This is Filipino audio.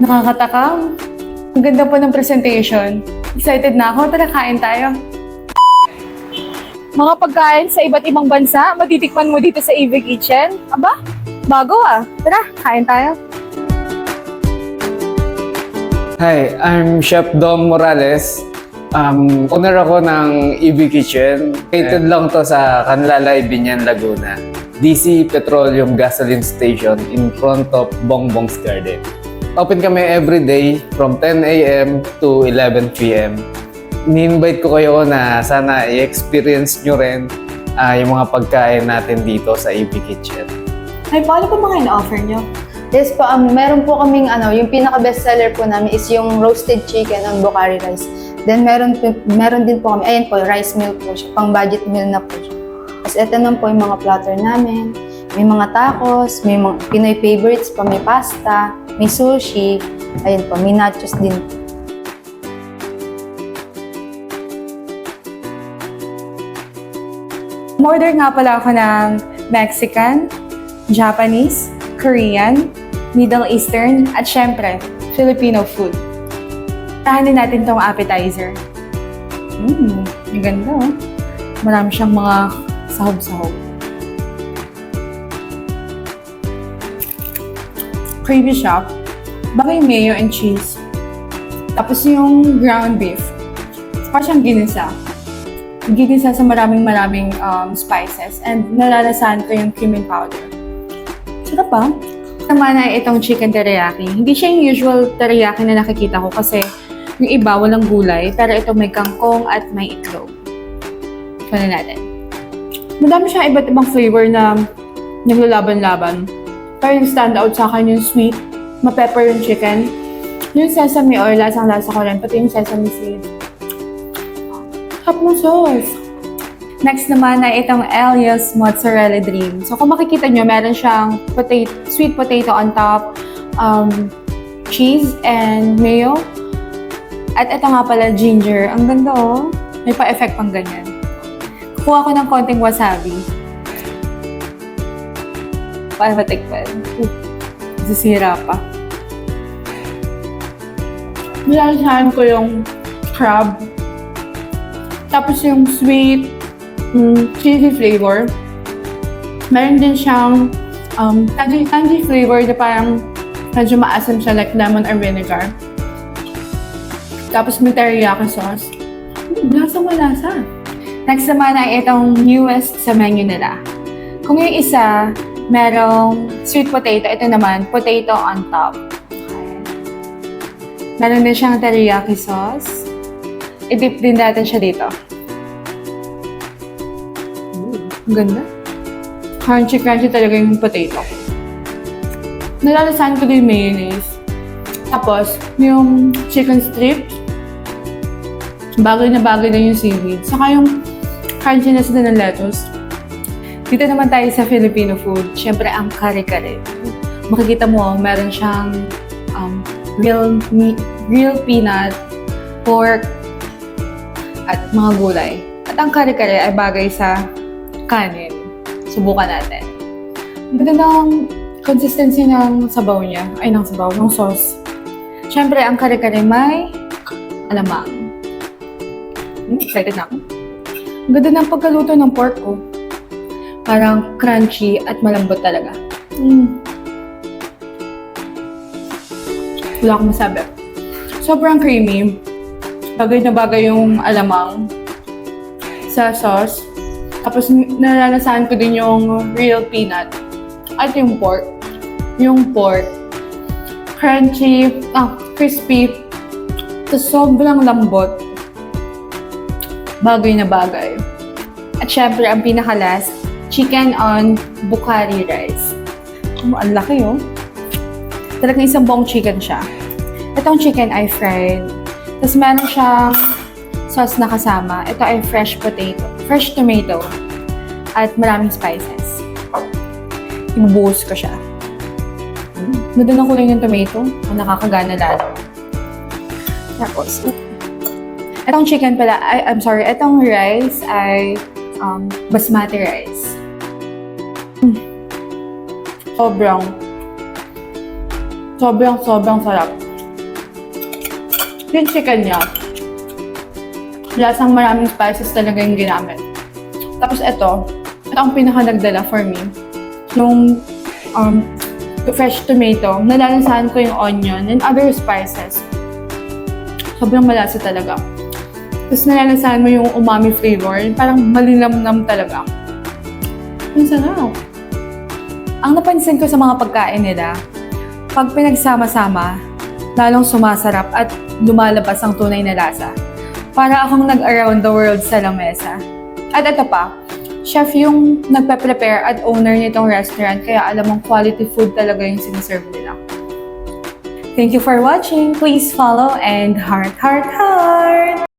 Nakakatakam. Ang ganda po ng presentation. Excited na ako. Tara, kain tayo. Mga pagkain sa iba't ibang bansa, matitikman mo dito sa EV Kitchen. Aba, bago ah. Tara, kain tayo. Hi, I'm Chef Dom Morales. Um, owner ako ng EV Kitchen. Located lang to sa Canlalay, Binyan, Laguna. DC Petroleum Gasoline Station in front of Bongbong's Garden. Open kami every day from 10 a.m. to 11 p.m. Ni-invite ko kayo na sana i-experience nyo rin ah, yung mga pagkain natin dito sa EV Kitchen. Ay, paano po mga in-offer nyo? Yes po, um, meron po kaming ano, yung pinaka-best seller po namin is yung roasted chicken on Bocari rice. Then meron, po- meron din po kami, ayan po, rice meal po siya, pang budget meal na po siya. Tapos ito naman po yung mga platter namin. May mga tacos, may mga Pinoy favorites pa, may pasta, may sushi, ayun po, may nachos din po. Order nga pala ako ng Mexican, Japanese, Korean, Middle Eastern, at syempre, Filipino food. Tahanin natin tong appetizer. Mmm, ang ganda oh. Marami siyang mga sahog-sahog. Creamy siya. Baka mayo and cheese. Tapos yung ground beef. Saka siyang ginisa ginisa sa maraming maraming um, spices and nalalasahan ko yung cumin powder. Sarap pa. Naman ay itong chicken teriyaki. Hindi siya yung usual teriyaki na nakikita ko kasi yung iba walang gulay pero ito may kangkong at may itlog. Na natin. Madami siyang iba't ibang flavor na naglalaban-laban. Pero yung standout sa akin yung sweet, ma-pepper yung chicken, yung sesame oil, lasang-lasa ko rin, pati yung sesame seeds. Sarap ng sauce. Next naman ay itong Elias Mozzarella Dream. So kung makikita nyo, meron siyang potato, sweet potato on top, um, cheese and mayo. At ito nga pala, ginger. Ang ganda oh. May pa-effect pang ganyan. Kuha ko ng konting wasabi. Para matikman. Uh, Sisira pa. Nilalasahan ko yung crab tapos yung sweet, mm, cheesy flavor. Meron din siyang um, tangy, tangy flavor na parang medyo maasim siya like lemon or vinegar. Tapos may teriyaki sauce. Mm, lasa mo lasa. Next naman ay itong newest sa menu nila. Kung yung isa, merong sweet potato. Ito naman, potato on top. Meron din siyang teriyaki sauce. I-dip din natin siya dito. Ooh, ang ganda. Crunchy-crunchy talaga yung potato. Nalalasahan ko din yung mayonnaise. Tapos, yung chicken strips, bagay na bagay na yung seaweed. Saka yung crunchiness din ng lettuce. Dito naman tayo sa Filipino food. Siyempre, ang kare-kare. Makikita mo, meron siyang um, real, meat, real peanut, pork, at mga gulay. At ang kare-kare ay bagay sa kanin. Subukan natin. Ang ganda ng consistency ng sabaw niya. Ay, ng sabaw, ng sauce. Siyempre, ang kare-kare may alamang. Hmm, excited na ako. Ang ganda ng pagkaluto ng pork ko. Parang crunchy at malambot talaga. Mm. Wala akong masabi. Sobrang creamy bagay na bagay yung alamang sa sauce. Tapos nalalasahan ko din yung real peanut. At yung pork. Yung pork. Crunchy, ah, crispy. Tapos sobrang lambot. Bagay na bagay. At syempre, ang pinakalas, chicken on Bukhari rice. Oh, ang laki oh. Talagang isang buong chicken siya. Itong chicken ay fried tapos meron siyang sauce na kasama. Ito ay fresh potato, fresh tomato, at maraming spices. Ibubuhos ko siya. Ganda ng kulay ng tomato. Ang nakakagana lalo. Tapos, itong chicken pala, ay, I'm sorry, itong rice ay um, basmati rice. Sobrang, sobrang, sobrang sarap. yung chicken niya, lasang maraming spices talaga yung ginamit. Tapos ito, ito ang pinaka nagdala for me. Yung um, fresh tomato, nalalasahan ko yung onion and other spices. Sobrang malasa talaga. Tapos nalalasahan mo yung umami flavor, parang malinamnam talaga. Ang sarap. Ang napansin ko sa mga pagkain nila, pag pinagsama-sama, lalong sumasarap at lumalabas ang tunay na lasa. Para akong nag-around the world sa lamesa. At ito pa, chef yung nagpe-prepare at owner nitong restaurant kaya alam mong quality food talaga yung sinaserve nila. Thank you for watching. Please follow and heart, heart, heart!